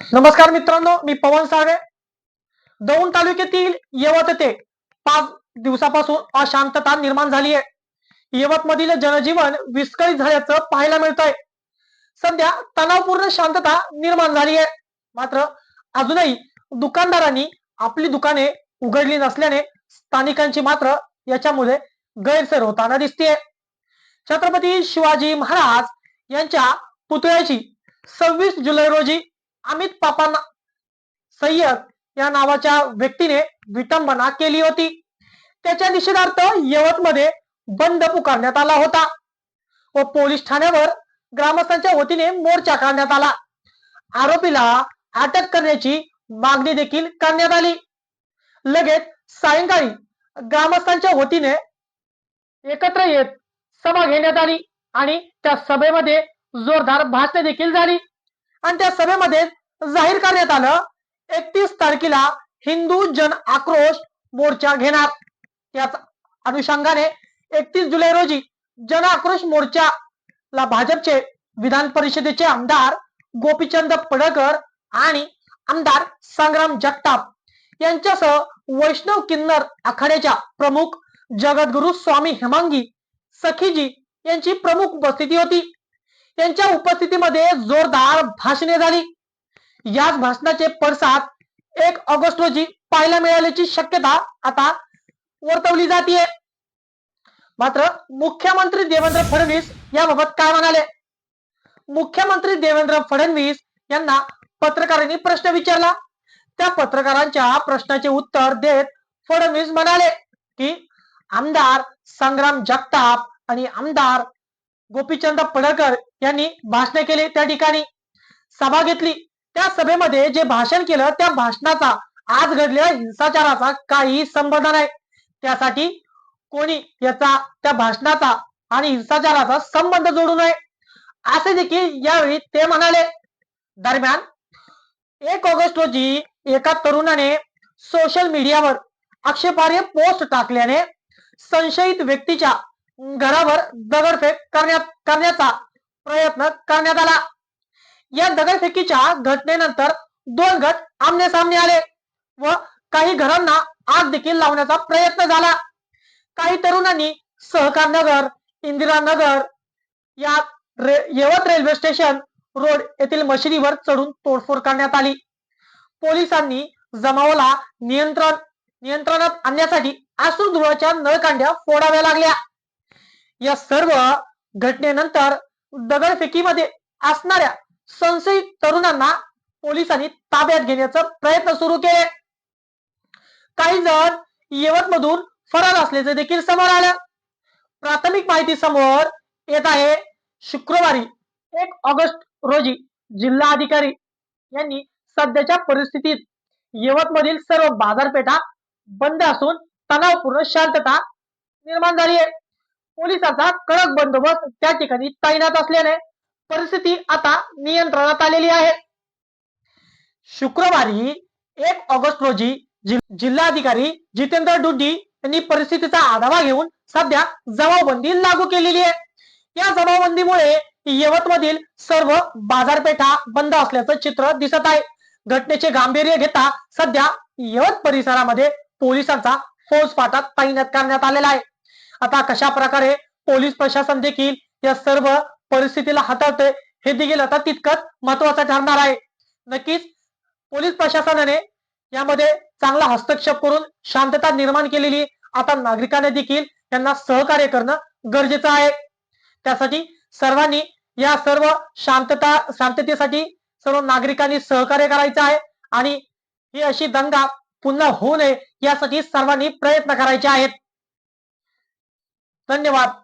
नमस्कार मित्रांनो मी पवन साळवे. दौंड तालुक्यातील यवत येथे पाच दिवसापासून अशांतता निर्माण झाली आहे. यवत मधील जनजीवन विस्कळीत झाल्याचं पाहायला मिळतंय. सध्या तणावपूर्ण शांतता निर्माण झाली आहे. मात्र अजूनही दुकानदारांनी आपली दुकाने उघडली नसल्याने स्थानिकांची मात्र याच्यामुळे गैरसर होताना दिसतेय. छत्रपती शिवाजी महाराज यांच्या पुतळ्याची सव्वीस जुलै रोजी अमित पापांना सय्यद या नावाच्या व्यक्तीने विटंबना केली होती. त्याच्या निषेधार्थ यवतमध्ये बंद पुकारण्यात आला होता व पोलीस ठाण्यावर ग्रामस्थांच्या वतीने मोर्चा काढण्यात आला. आरोपीला अटक करण्याची मागणी देखील करण्यात आली. लगेच सायंकाळी ग्रामस्थांच्या वतीने एकत्र येत सभा घेण्यात आली आणि त्या सभेमध्ये जोरदार भाषणे देखील झाली. आणि त्या सभेमध्ये जाहीर करण्यात आलं एकतीस तारखेला हिंदू जन आक्रोश मोर्चा घेणार. याच अनुषंगाने एकतीस जुलै रोजी जन आक्रोश मोर्चाला भाजपचे विधान परिषदेचे आमदार गोपीचंद पडळकर आणि आमदार संग्राम जगताप यांच्यासह वैष्णव किन्नर आखाड्याच्या प्रमुख जगद्गुरु स्वामी हेमांगी सखीजी यांची प्रमुख उपस्थिती होती. त्यांच्या उपस्थितीमध्ये जोरदार भाषणे झाली. याच भाषणाचे पडसाद एक ऑगस्ट रोजी पाहायला मिळाल्याची शक्यता आता वर्तवली जाते मात्र मुख्यमंत्री देवेंद्र फडणवीस याबाबत काय म्हणाले? मुख्यमंत्री देवेंद्र फडणवीस यांना पत्रकारांनी प्रश्न विचारला. त्या पत्रकारांच्या प्रश्नाचे उत्तर देत फडणवीस म्हणाले की आमदार संग्राम जगताप आणि आमदार गोपीचंद पडळकर यांनी भाषणे केले. त्या ठिकाणी सभा घेतली. त्या सभेमध्ये जे भाषण केलं त्या भाषणाचा आज घडलेल्या हिंसाचाराचा काही संबंध नाही. त्यासाठी कोणी याचा त्या भाषणाचा आणि हिंसाचाराचा संबंध जोडू नये. असे देखील यावेळी ते म्हणाले. दरम्यान एक ऑगस्ट रोजी एका तरुणाने सोशल मीडियावर आक्षेपार्ह पोस्ट टाकल्याने संशयित व्यक्तीच्या घरावर दगडफेक करण्यात करण्याचा प्रयत्न करण्यात आला. या दगडफेकीच्या घटनेनंतर दोन गट आमने सामने आले व काही घरांना आग देखील लावण्याचा प्रयत्न झाला. काही तरुणांनी सहकार नगर इंदिरा नगर या रे, यवत रेल्वे स्टेशन रोड येथील मशिदीवर चढून तोडफोड करण्यात आली. पोलिसांनी जमावाला नियंत्रण नियंत्रणात आणण्यासाठी आसूधुळाच्या नळकांड्या फोडाव्या लागल्या. या सर्व घटनेनंतर दगडफेकीमध्ये असणाऱ्या संशयित तरुणांना पोलिसांनी ताब्यात घेण्याचा प्रयत्न सुरू केले. काही जण यवत मधून फरार असल्याचे देखील समोर आलं. प्राथमिक माहिती समोर येत आहे शुक्रवारी एक ऑगस्ट रोजी जिल्हा अधिकारी यांनी सध्याच्या परिस्थितीत यवत मधील सर्व बाजारपेठा बंद असून तणावपूर्ण शांतता निर्माण झाली आहे. पोलिसांचा कडक बंदोबस्त त्या ठिकाणी तैनात असल्याने परिस्थिती आता नियंत्रणात आलेली आहे. शुक्रवारी एक ऑगस्ट रोजी जिल्हाधिकारी जितेंद्र डुड्डी यांनी परिस्थितीचा आढावा घेऊन सध्या जमावबंदी लागू केलेली आहे. या जमावबंदीमुळे यवतमधील सर्व बाजारपेठा बंद असल्याचं चित्र दिसत आहे. घटनेचे गांभीर्य घेता सध्या यवत परिसरामध्ये पोलिसांचा फौजफाटा तैनात करण्यात आलेला आहे. आता कशा प्रकारे पोलीस प्रशासन देखील या सर्व परिस्थितीला हाताळते हे देखील आता तितकंच महत्वाचं ठरणार आहे. नक्कीच पोलीस प्रशासनाने यामध्ये चांगला हस्तक्षेप करून शांतता निर्माण केलेली आता नागरिकांनी देखील त्यांना सहकार्य करणं गरजेचं आहे. त्यासाठी सर्वांनी या सर्व शांतता शांततेसाठी सर्व नागरिकांनी सहकार्य करायचं आहे आणि ही अशी दंगा पुन्हा होऊ नये यासाठी सर्वांनी प्रयत्न करायचे आहेत. धन्यवाद.